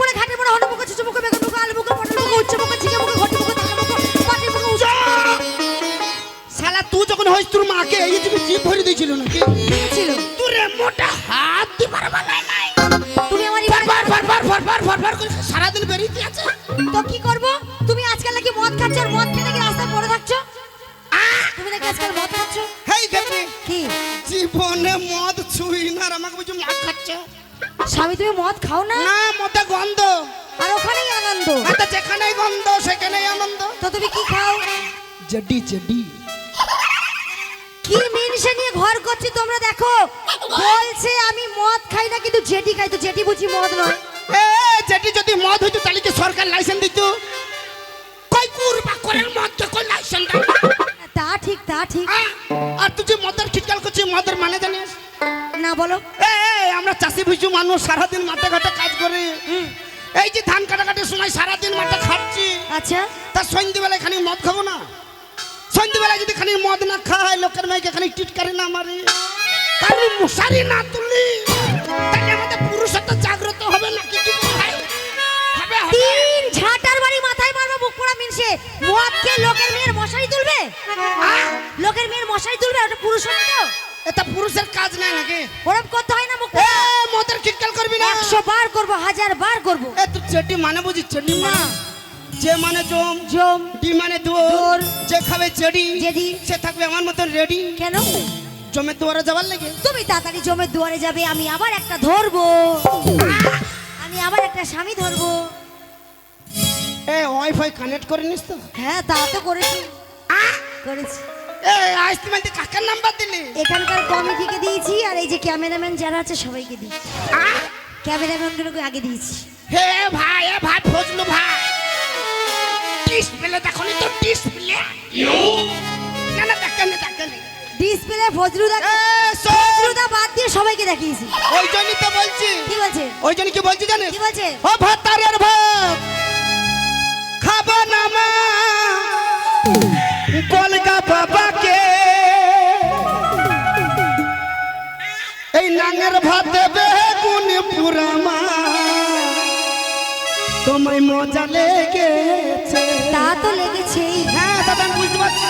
পরে ঘাটে পরে হলো মুখে চুচু মুখে বেগুন মুখে আলু মুখে পটল মুখে উচ্চ মুখে ঝিঙে মুখে ঘটি মুখে তাকে মুখে পাটি মুখে উচ্চ শালা তুই যখন হইস তোর মাকে এই তুমি জিভ ভরে দিয়েছিল নাকি? ছিল তোর মোটা হাত দিবার বানায় নাই। তুমি আমার ফরফর ফরফর ফরফর ফরফর করে সারাদিন বেরিয়ে আছে? তো কি করব? তুমি আজকাল নাকি মদ খাচ্ছ আর মদ খেয়ে নাকি রাস্তায় পড়ে থাকছো? তুমি নাকি আজকাল মদ খাচ্ছ? হেই দেখবি কি? জীবনে মদ ছুই না আমাকে বুঝি মাছ খাচ্ছে? স্বামী তুমি মদ খাও না? না মদে গন্ধ। আর ওখানেই আনন্দ। যেখানেই গন্ধ সেখানেই আনন্দ। তো তুমি কি খাও? জডি জডি। কি মিনসে নিয়ে ঘর করছি তোমরা দেখো? বলছে আমি মদ খাই না কিন্তু জেটি খাই। তো জেটি বুঝি মদ নয়। এ জেটি যদি মদ হইতো তাহলে কি সরকার লাইসেন্স দিত? কই কুরবা করেন মদ কে কই লাইসেন্স? তা ঠিক তা ঠিক। আর তুই যে মদের খিটকাল করছিস মদের মানে জানিস? না বলো। এ, আমরা চাষি ভুজু মানুষ সারাদিন মাঠে ঘাটে কাজ করি। এই যে ধান কাটাকাটির সময় সারাদিন মাঠে খাচ্ছি। আচ্ছা। তা সন্ধ্যেবেলায় খানি মদ খাব না? সন্ধ্যেবেলায় যদি খানি মদ না খায় লোকের মেয়েকে খানি টিটকারি না মারি। কারণ মশারি না তুলি। তাহলে আমাদের পুরুষত্ব জাগ্রত হবে না কি কি ভাই? তিন ঝাঁটার বাড়ি মাথায় মারবো মুখ পোড়া মিনসে। মদ খেয়ে লোকের মেয়ের মশারি তুলবে? লোকের মেয়ের মশারি তুলবে ওটা পুরুষ হবে তো এটা পুরুষের কাজ নাই নাকি? ওরম করতে হয় না মুখ এ মদের খিটকাল করবি না? একশো বার করব হাজার বার করব। এ তুই চেটি মানে বুঝি চেটি না না। যে মানে জম জম ডি মানে দোর। যে খাবে জেডি জেডি। সে থাকবে আমার মতন রেডি। কেন? জমের দুয়ারে যাবার লেগে। তুমি তাড়াতাড়ি জমের দুয়ারে যাবে আমি আবার একটা ধরবো। আমি আবার একটা স্বামী ধরবো। এ ওয়াইফাই কানেক্ট করে নিস তো। হ্যাঁ তা তো করেছি। করেছি। এ আজ তুমি আমাদের কাকার নাম্বার দিলি। এখানকার কমিটিকে দিয়েছি আর এই যে ক্যামেরাম্যান যারা আছে সবাইকে দিয়েছি ক্যামেরাম্যানগুলোকে আগে দিয়েছি। হে ভাই এ ভাই ফজলু ভাই। ডিসপ্লে তো ডিসপ্লে। না না দেখেন দেখেন ডিসপ্লে ফজলুদা বাদ দিয়ে সবাইকে দেখিয়েছি। ওই জন্যই তো বলছি। কি বলছে? ওই জন্য কি বলছি জানিস? কি বলছে? ও ভাত খাব না মা। কলকা বাবাকে। এই নাঙের ভাতে বেগুন পুরামা তোমায় মজা লেগেছে। তা তো লেগেছেই। হ্যাঁ দাদা বুঝতে পারছি।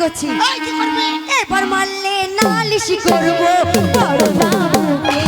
করছি এবার মারলে নালিশি করব বড় বাবুকে।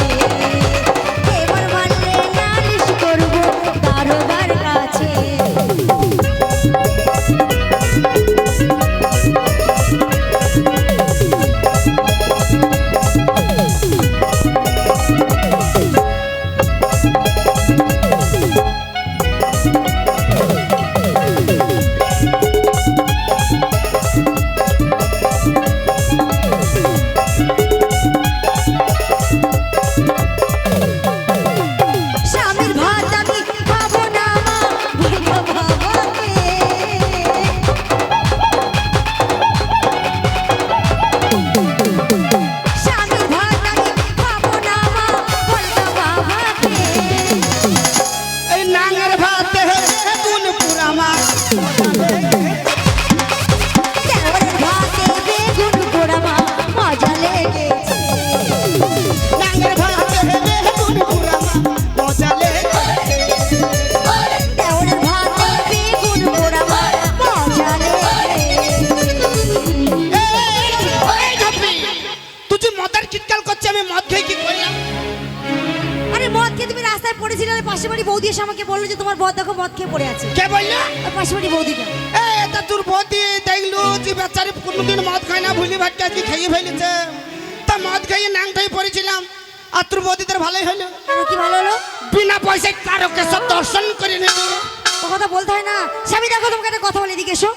রাস্তায় পড়েছিলে আর পাশে বাড়ি বৌদি এসে আমাকে বলল যে তোমার বর দেখো মদ খেয়ে পড়ে আছে। কে বলল? আর পাশে বাড়ি বৌদিটা এ তা তোর বৌদি দেখলু যে বেচারি কোনোদিন মদ খায় না ভুলি ভাটকে আজকে খাইয়ে ফেলেছে? তা মদ খাইয়ে নাং খাইয়ে পড়েছিলাম আর তোর বৌদিদের ভালোই হলো। কি ভালো হলো? বিনা পয়সায় তারকে সব দর্শন করে নিল। ও কথা বলতে হয় না। স্বামী দেখো তোমাকে একটা কথা বলে এদিকে এসো।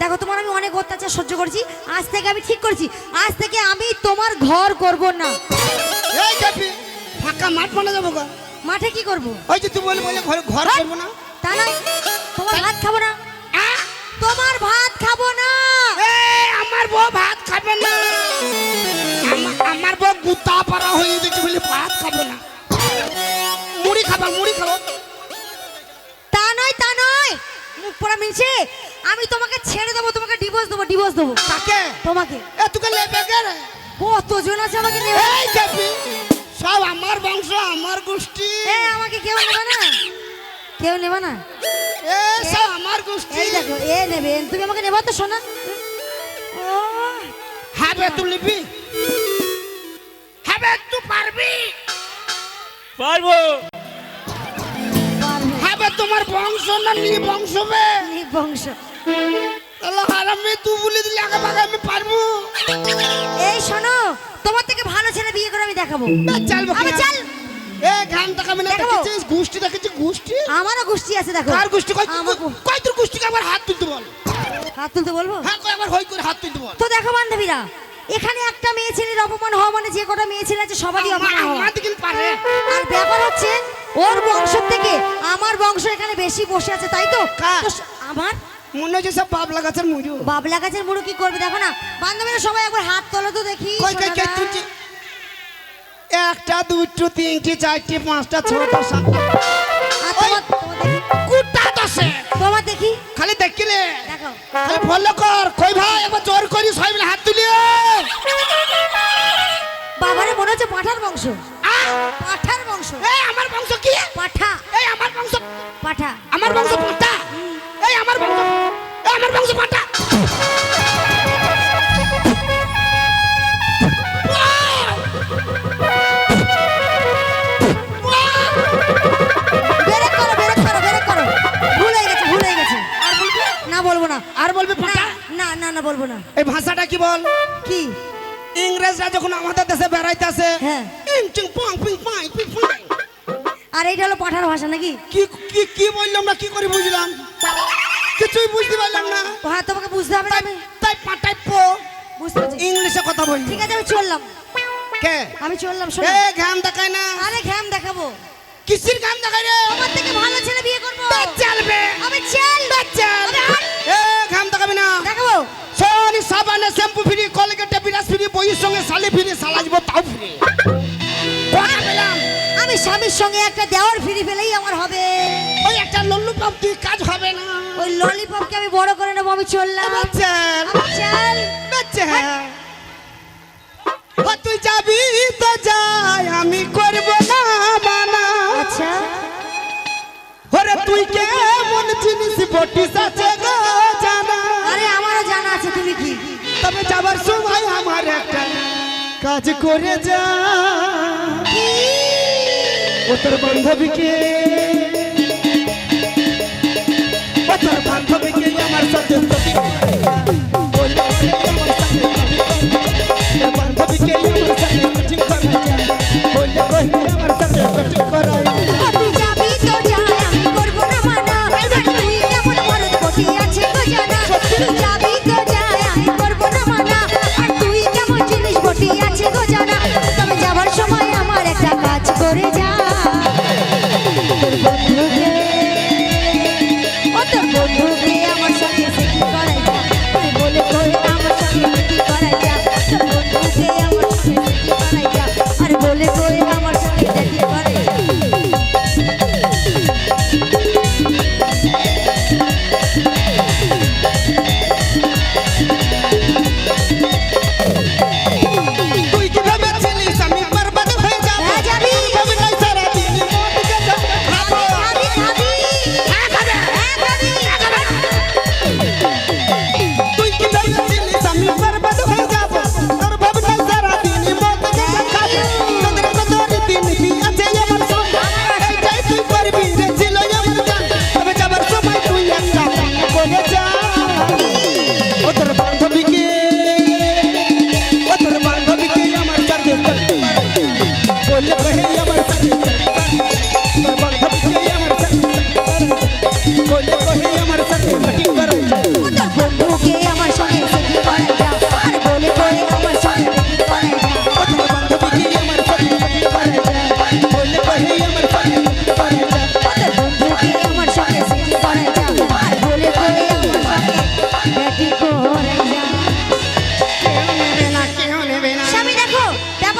দেখো তোমার আমি অনেক অত্যাচার সহ্য করছি। আজ থেকে আমি ঠিক করছি। আজ থেকে আমি তোমার ঘর করব না। ফাঁকা মাঠ মানে যাব গা। মাঠে কি করব? ওই যে তুমি বলে বলে ঘর ঘর করব না? তা না তোমার ভাত খাব না! তোমার ভাত খাব না। এই, আমার বউ ভাত খাবে না। আমার বউ গুতা পারা হয়ে গেছে বলে ভাত খাবে না। মুড়ি খাবা মুড়ি খাব। তা নয় তা নয়। মুখ পড়া মিলছে? আমি তোমাকে ছেড়ে দেবো তোমাকে ডিভোর্স দেবো ডিভোর্স দেবো। কাকে? তোমাকে। এ তোকে লেবে কে রে? কতজন আছে আমাকে নেবে এই সব আমার বংশ আমার গোষ্ঠী। এ আমাকে কেউ নেবে না? কেউ নেবে না? এ সব আমার গোষ্ঠী। এই দেখো এ নেবে। তুমি আমাকে নেবা তো শোনা ও হবে তুই নিবি। হবে তুই পারবি। পারব। হবে তোমার বংশ না নি বংশ বে? এই বংশ। তাহলে হারামে তুই বলে দিলি আগে আমি পারব। এই শোনো তোমার থেকে ভালো ছেলে বিয়ে করে আমি দেখাবো। এ, আমি চল। এ গান দেখাবি না দেখাবো। দেখেছিস গোষ্ঠী দেখেছিস গোষ্ঠী আমারও গোষ্ঠী আছে দেখো। কার গোষ্ঠী কই আমার গো- কই তোর গোষ্ঠীকে একবার হাত তুলতে বল? হাত তুলতে বলব? হ্যাঁ কই একবার হই করে হাত তুলতে বল। তো দেখো বান্ধবীরা এখানে একটা মেয়ে ছেলের অপমান হওয়া মানে যে কটা মেয়ে ছেলে আছে সবারই অপমান হওয়া। আমার দিকে পারে। আর ব্যাপার হচ্ছে ওর বংশ থেকে আমার বংশ এখানে বেশি বসে আছে তাই তো? কার? তো স- আমার? মনে হচ্ছে সব বাবলা গাছের মুজু বাবলা গাছের মুড়ো কি করবে? দেখো না। বান্ধবীরা সবাই একবার হাত তোলো তো দেখি একটা দুটো তিনটে চারটে পাঁচটা ছটা সাতটা। কুটা দশে। তোমার দেখি। খালি দেখিলে। দেখো। খালি ফলো কর। কই ভাই একবার জোর করি সবাই মিলে হাত তুলি বাবারে মনে হচ্ছে পাঠার বংশ! পাঠার বংশ। এই আমার বংশ কি? পাঠা। এই আমার বংশ পাঠা। আমার বংশ বলব না। এই ভাষাটা কি বল? কি? ইংরেজরা যখন আমাদের দেশে বেড়াইতেছে হ্যাঁ। আর এইটা হলো পাঠার ভাষা নাকি? কি কি কি বললাম না কি করে বুঝলাম? কিছুই বুঝতে পারলাম না। হ্যাঁ তোমাকে বুঝতে হবে না তাই পাটাই পো। বুঝতে পারছি। ইংলিশে কথা বলি। ঠিক আছে আমি চললাম। কে? আমি চললাম শোনো। এ ঘাম দেখায় না। আরে ঘ্যাম দেখাবো। কিসির ঘাম দেখায় রে? আমার থেকে ভালো ছেলে বিয়ে করব। চলবে আমি চল। চল এ ঘাম দেখাবি না। দেখাবো? সোনি সাবানে শ্যাম্পু ফ্রি কলগেটে বিরাস ফ্রি বইয়ের সঙ্গে শালি ফ্রি সালাজব তাও ফ্রি। কথা পেলাম? আমি স্বামীর সঙ্গে একটা দেওয়ার ফিরি ফেলেই আমার হবে। ওই একটা লল্লু পাপ তুই কাজ হবে না। ওই ললিপপকে আমি বড় করে নেব আমি চললাম। চল। চল। ও তুই যাবি তো যাই আমি করব না মানা। আচ্ছা। ওরে তুই কেমন জিনিস বটিস আছে গো। তবে যাবার সময় আমার একটা কাজ করে যা। ও তোর বান্ধবীকে, ও তোর বান্ধবীকে আমার সাথে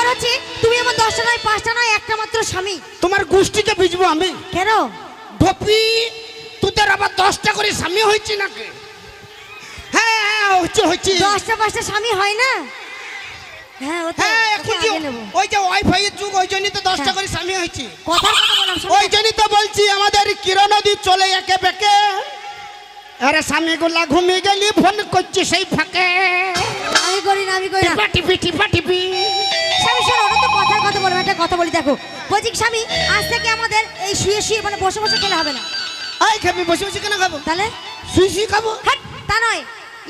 ব্যাপার তুমি আমার দশটা নয় পাঁচটা নয় একটা মাত্র স্বামী। তোমার গোষ্ঠীতে ভিজবো আমি? কেন? ধপি তোদের আবার দশটা করে স্বামী হয়েছি নাকি? হ্যাঁ হ্যাঁ হচ্ছে হচ্ছে পাঁচটা স্বামী হয় না? হ্যাঁ, হ্যাঁ ওই যে যুগ ওই জন্যই তো দশটা হ্যাঁ। করে স্বামী কথা ওই জন্যই তো বলছি আমাদের চলে একে আরে ঘুমিয়ে ফোন সেই আমি করি না আমি করি না। টিপি। একটা কথা বলি দেখো। বলছি স্বামী আজ থেকে আমাদের এই শুয়ে শুয়ে মানে বসে বসে খেলে হবে না। এই খাবি বসে বসে কেন খাব? তাহলে? শুই শুয়ে খাব? হাট তা নয়।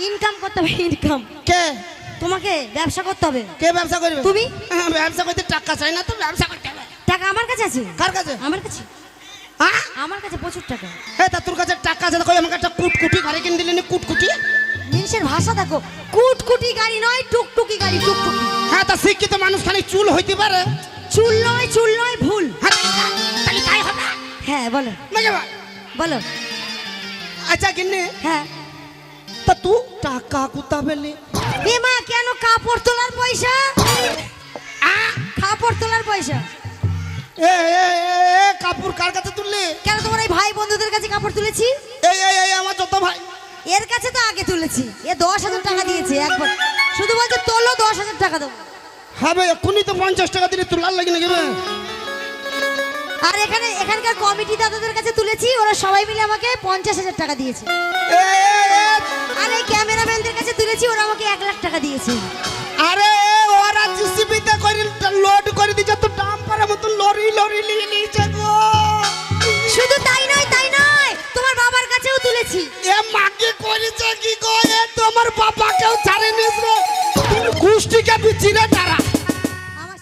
ইনকাম করতে হবে ইনকাম কে? তোমাকে ব্যবসা করতে হবে। কে ব্যবসা করবে? তুমি? হ্যাঁ, ব্যবসা করতে টাকা চাই না তো ব্যবসা করতে হবে। টাকা আমার কাছে আছে? কার কাছে? আমার কাছে। হ্যাঁ আমার কাছে প্রচুর টাকা। এই তা তোর কাছে টাকা আছে কই আমাকে একটা কুটকুটি গাড়ি কিনে দিলেনি কুটকুটি? জিনিসের ভাষা দেখো। কুটকুটি গাড়ি নয় টুকটুকি গাড়ি টুকটুকি। হ্যাঁ তা শিক্ষিত মানুষ খালি চুল হইতে পারে। চুল নয় চুল নয় ভুল তাহলে তাই হবে হ্যাঁ বলো। বুঝে বলো। আচ্ছা কিনে হ্যাঁ। তা তুই টাকা কোথা পেলি? এমা কেন কাপড় তোলার পয়সা? কাপড় তোলার পয়সা। এ এ এ, এ কাপড় কার কাছে তুললি? কেন তোমার এই ভাই বন্ধুদের কাছে কাপড় তুলেছি? এই এই এই আমার যত ভাই। এর কাছে তো আগে তুলেছি। এ দশ হাজার টাকা দিয়েছে একবার। শুধু বলছে তোলো দশ হাজার টাকা দেবো। হবে এখনই তো পঞ্চাশ টাকা দিলে তোলার লাগে না কেবে আর এখানে এখানকার কমিটি দাদাদের কাছে তুলেছি ওরা সবাই মিলে আমাকে পঞ্চাশ হাজার টাকা দিয়েছে। আর এই ক্যামেরাম্যানদের কাছে তুলেছি ওরা আমাকে এক লাখ টাকা দিয়েছে। আরে ওরা জিসিপিতে করে লোড করে দিচ্ছে তো ডাম্পারের মতো লরি লরি নিয়ে নিয়েছে গো। শুধু তাই নয় তাই নয় তোমার বাবার কাছেও তুলেছি। এ মাকে করেছে কি গো? এ তোমার বাবাকেও ছাড়েনি রে